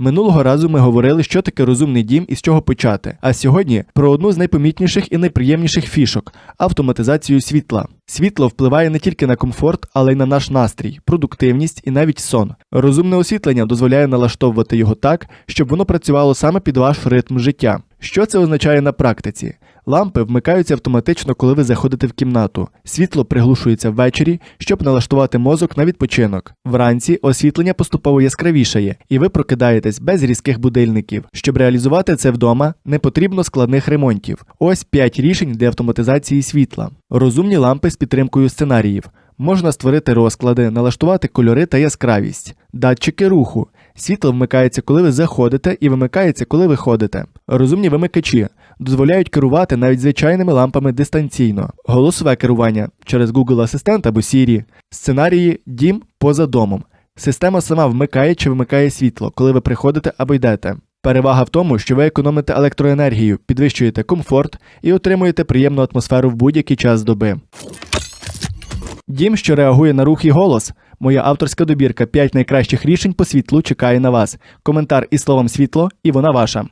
Минулого разу ми говорили, що таке розумний дім і з чого почати. А сьогодні про одну з найпомітніших і найприємніших фішок автоматизацію світла. Світло впливає не тільки на комфорт, але й на наш настрій, продуктивність і навіть сон. Розумне освітлення дозволяє налаштовувати його так, щоб воно працювало саме під ваш ритм життя. Що це означає на практиці? Лампи вмикаються автоматично, коли ви заходите в кімнату. Світло приглушується ввечері, щоб налаштувати мозок на відпочинок. Вранці освітлення поступово яскравішає, і ви прокидаєтесь без різких будильників. Щоб реалізувати це вдома, не потрібно складних ремонтів. Ось 5 рішень для автоматизації світла. Розумні лампи підтримкою сценаріїв. Можна створити розклади, налаштувати кольори та яскравість, датчики руху. Світло вмикається, коли ви заходите, і вимикається, коли виходите. Розумні вимикачі дозволяють керувати навіть звичайними лампами дистанційно. Голосове керування через Google Асистент або Siri. Сценарії дім поза домом. Система сама вмикає чи вимикає світло, коли ви приходите або йдете. Перевага в тому, що ви економите електроенергію, підвищуєте комфорт і отримуєте приємну атмосферу в будь-який час доби. Дім, що реагує на рух і голос. Моя авторська добірка 5 найкращих рішень по світлу чекає на вас. Коментар із словом світло, і вона ваша.